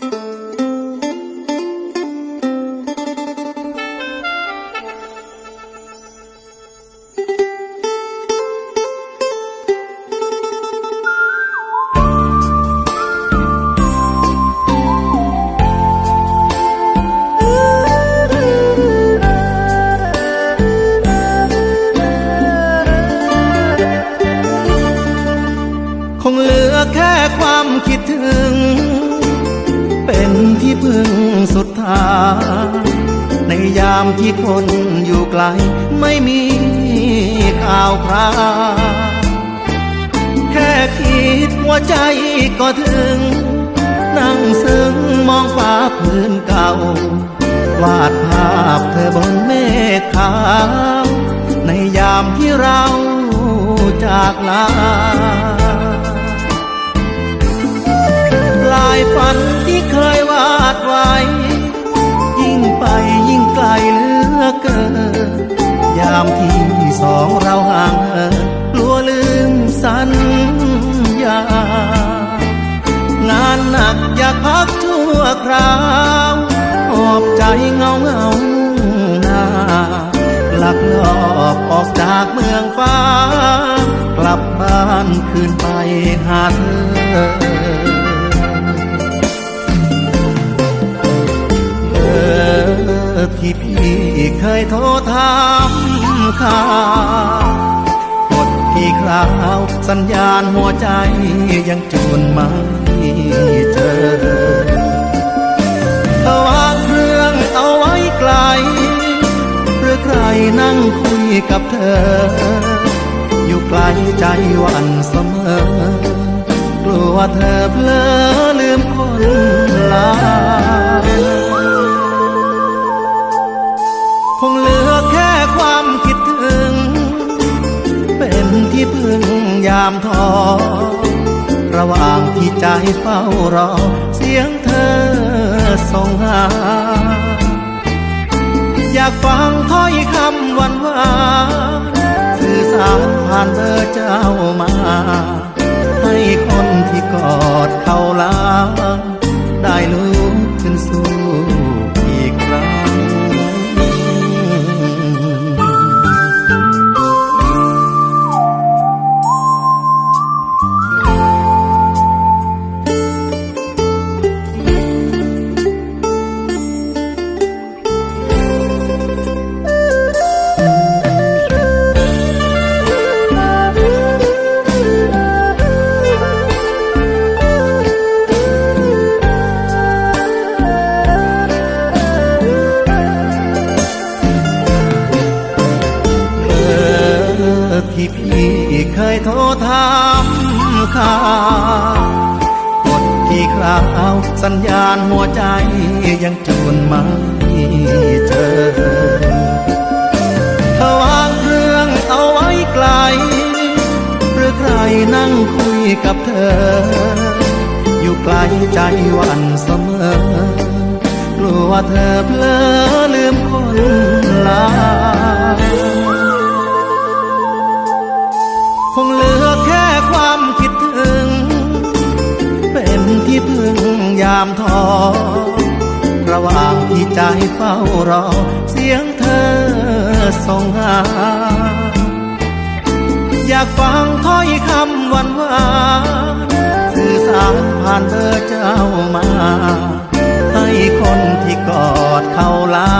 ค ยามที่คนอยู่ไกล ไม่มีข่าวคราวแค่คิดว่าใจก็ถึง นั่งซึ้งมองฟ้าพื้นเก่าวาดภาพเธอบนเมฆขาว ในยามที่เราจากลาลายฝันามที่สองเราห่างเหินกลัวลืมสัญญา งานหนักอยากพักชั่วคราวหอบใจเงาเงาหน้าหลักลอบออกจากเมืองฟ้า กลับบ้านคืนไปหาเธอเออที่พี่เคยโทรถาม ข่าวกดที่คราวสัญญาณหัวใจยังจูนไม่เจอถ้าวางเครื่องเอาไว้ไกล หรือใครนั่งคุยกับเธอ อยู่ไกลใจวันเสมอ กลัวเธอเพลอลืมคน ที่พึ่งยามท้อระหว่างที่ใจเฝ้ารอ เสียงเธอส่งหา อยากฟังถ้อยคำหวานหวานสื่อสารผ่านเบอร์เจ้ามา ให้คนที่กอดเขาลาได้ลุ ที่าสัญญาณหัวใจยังจูนไม่เจอถ้าวางเครื่องเอาไว้ไกล หรือใครนั่งคุยกับเธอ อยู่ไกลใจหวันเสมอ กลัวเธอเพลอลืมคนลา พึ่งยามท้อระหว่างที่ใจเฝ้ารอ เสียงเธอส่งหา อยากฟังถ้อยคำหวานหวานสื่อสารผ่านเบอร์เจ้ามา ให้คนที่กอดเขาลา